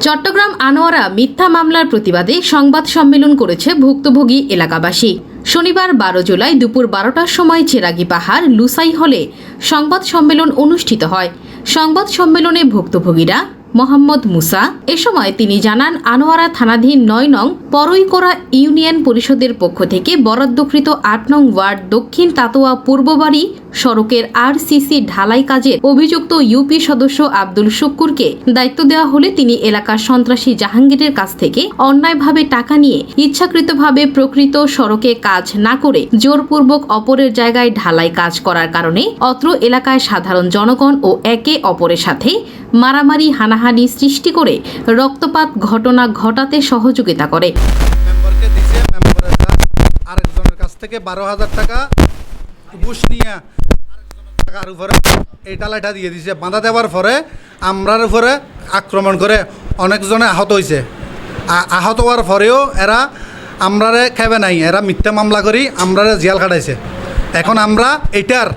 চট্টগ্রাম আনোয়ারা মিথ্যা মামলার প্রতিবাদে সংবাদ সম্মেলন করেছে ভুক্তভোগী এলাকাবাসী। শনিবার বারো জুলাই দুপুর বারোটার সময় চেরাগি পাহাড় লুসাই হলে সংবাদ সম্মেলন অনুষ্ঠিত হয়। সংবাদ সম্মেলনে ভুক্তভোগীরা মোহাম্মদ মুসা, এ সময় তিনি জানান, আনোয়ারা থানাধীন নয় নং পরইকোড়া ইউনিয়ন পরিষদের পক্ষ থেকে বরাদ্দকৃত আট নং ওয়ার্ড দক্ষিণ তাতোয়া পূর্ববাড়ি সড়কের আরসিসি ঢালাই কাজের অভিযুক্ত ইউপি সদস্য আব্দুল শুক্কুরকে দায়িত্ব দেওয়া হলে তিনি এলাকার সন্ত্রাসী জাহাঙ্গীরের কাছ থেকে অন্যায়ভাবে টাকা নিয়ে ইচ্ছাকৃতভাবে প্রকৃত সড়কে কাজ না করে জোরপূর্বক অপরের জায়গায় ঢালাই কাজ করার কারণে অত্র এলাকায় সাধারণ জনগণ ও একে অপরের সাথে মারামারি, হানাহানি সৃষ্টি করে রক্তপাত ঘটনা ঘটাতে সহযোগিতা করে। মেম্বারকে দিছে, মেম্বারের আরেকজনের কাছ থেকে বারো হাজার টাকা ঘুষ নিয়ে টাকার উপরে এই টালাটা দিয়ে দিছে। বাঁধা দেওয়ার পরে আমরার উপরে আক্রমণ করে অনেকজনে আহত হয়েছে আহত হওয়ার পরেও এরা আমরারে খেবে নাই, এরা মিথ্যা মামলা করি, আমরারে জিয়াল খাটাইছে। এখন আমরা এটার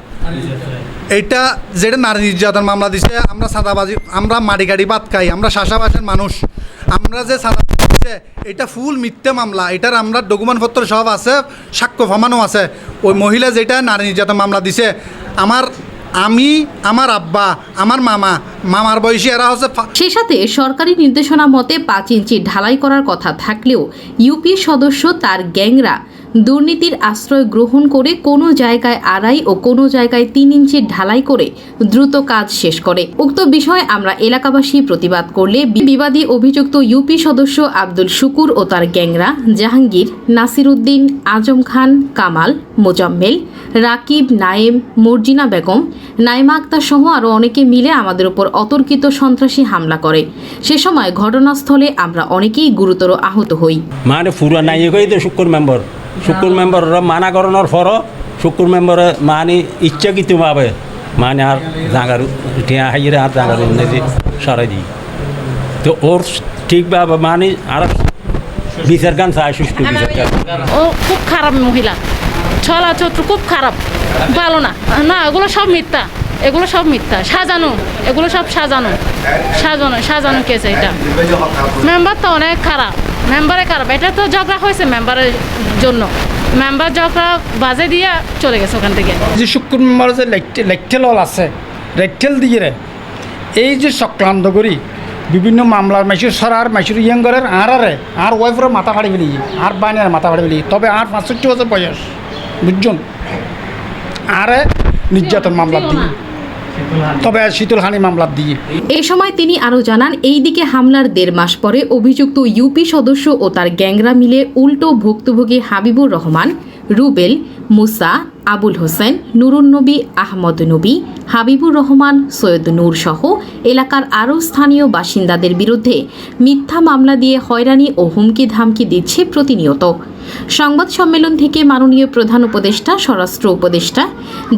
এইটা যেটা নারী নির্যাতন মামলা দিছে, আমরা সাদাবাজি, আমরা মাটি গাড়ি বাদ খাই, আমরা শাসাবাসের মানুষ, আমরা যে সাদা এটা ফুল মিথ্যে মামলা। এটার আমরা ডকুমেন্টপত্র সব আছে, সাক্ষ্য প্রমাণও আছে। ওই মহিলা যেটা, নারী নির্যাতন মামলা দিছে। আমার আমি, আমার আব্বা, আমার মামা, মামার বয়সী এরা হচ্ছে সে সাথে সরকারি নির্দেশনা মতে পাঁচ ইঞ্চি ঢালাই করার কথা থাকলেও ইউপি সদস্য তার গ্যাংরা। দুর্নীতির আশ্রয় গ্রহণ করে কোনো জায়গায় আড়াই ও কোনো জায়গায় তিন ইঞ্চি ঢালাই করে দ্রুত কাজ শেষ করে। উক্ত বিষয়ে আমরা এলাকাবাসী প্রতিবাদ করলে বিবাদী অভিযুক্ত ইউপি সদস্য আব্দুল শুকুর ও তার গ্যাংরা জাহাঙ্গীর, নাসিরুদ্দিন, আজম খান, কামাল, মোজাম্মেল, রাকিব, নায়েম, মর্জিনা বেগম, নাইমা আক্তার সহ আরও অনেকে মিলে আমাদের উপর অতর্কিত সন্ত্রাসী হামলা করে। সে সময় ঘটনাস্থলে আমরা অনেকেই গুরুতর আহত হই। মানে পুরা নাই তো শুক্র মেম্বার। শুক্র মেম্বার মানা করানোর পর শুক্র মেম্বরে মানে ইচ্ছাকৃতভাবে মানে আর জাগার, টিয়া হাইরে আর জাগার উন্নতি সরাই দিই। তো ওর ঠিকভাবে মানে আর বিচার গান চায় সুষ্ঠু বিচার ও খুব খারাপ মহিলা। ছলা চত্র খুব খারাপ। ভালো না। না, ওগুলো সব মিথ্যা। এগুলো সব মিথ্যা। সাজানো এগুলো সব সাজানো। সাজানো সাজানো কেছে এটা। মেম্বার তো অনেক খারাপ। মেম্বারে খারাপ। এটা তো ঝগড়া হয়েছে মেম্বারের জন্য। মেম্বার ঝগড়া বাজে দিয়ে চলে গেছে ওখান থেকে। যে শুক্র মেম্বার যে লেকটেল হল আছে। লেকটেল দিয়ে রে। এই যে চক্রান্ত করি বিভিন্ন মামলার মাইসুর সরার মাইসুর ইয়াঙ্গরের আর আরে আর ওয়াইফের মাথা ফাড়ি ফেলি আর বাইনের মাথা ফাড়ি ফেলি। তবে আর পাঁচষট্টি বছর বয়স বুঝছেন? আরে নির্যাতন মামলা দিয়ে তবে শীতলহানি মামলা দিয়ে। এই সময় তিনি আরও জানান, এই দিকে হামলার দেড় মাস পরে অভিযুক্ত ইউপি সদস্য ও তার গ্যাংরা মিলে উল্টো ভুক্তভোগী হাবিবুর রহমান, রুবেল, মুসা, আবুল হোসেন, নুরুন নবী, আহমদ নবী হাবিবুর রহমান, সৈয়দ নূর সহ এলাকার আরও স্থানীয় বাসিন্দাদের বিরুদ্ধে মিথ্যা মামলা দিয়ে হয়রানি ও হুমকি ধামকি দিচ্ছে প্রতিনিয়ত। সংবাদ সম্মেলন থেকে মাননীয় প্রধান উপদেষ্টা, স্বরাষ্ট্র উপদেষ্টা,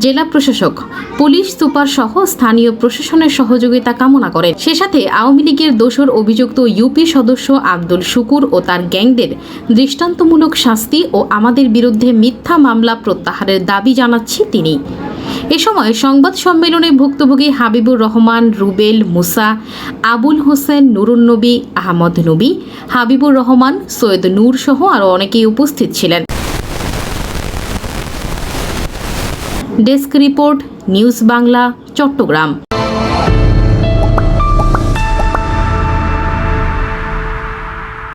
জেলা প্রশাসক, পুলিশ সুপার সহ স্থানীয় প্রশাসনের সহযোগিতা কামনা করেন। সে সাথে আওয়ামী লীগের দোসর অভিযুক্ত ইউপি সদস্য আব্দুল শুকুর ও তার গ্যাংদের দৃষ্টান্তমূলক শাস্তি ও আমাদের বিরুদ্ধে মিথ্যা মামলা প্রত্যাহারের দাবি জানাচ্ছি তিনি। এ সময় সংবাদ সম্মেলনে ভুক্তভোগী হাবিবুর রহমান, রুবেল, মুসা, আবুল হোসেন, নুরুন নবী, আহমদ নবী, হাবিবুর রহমান, সৈয়দ নূর সহ আরও অনেকেই উপস্থিত ছিলেন। Desk report, news Bangla, Chattogram.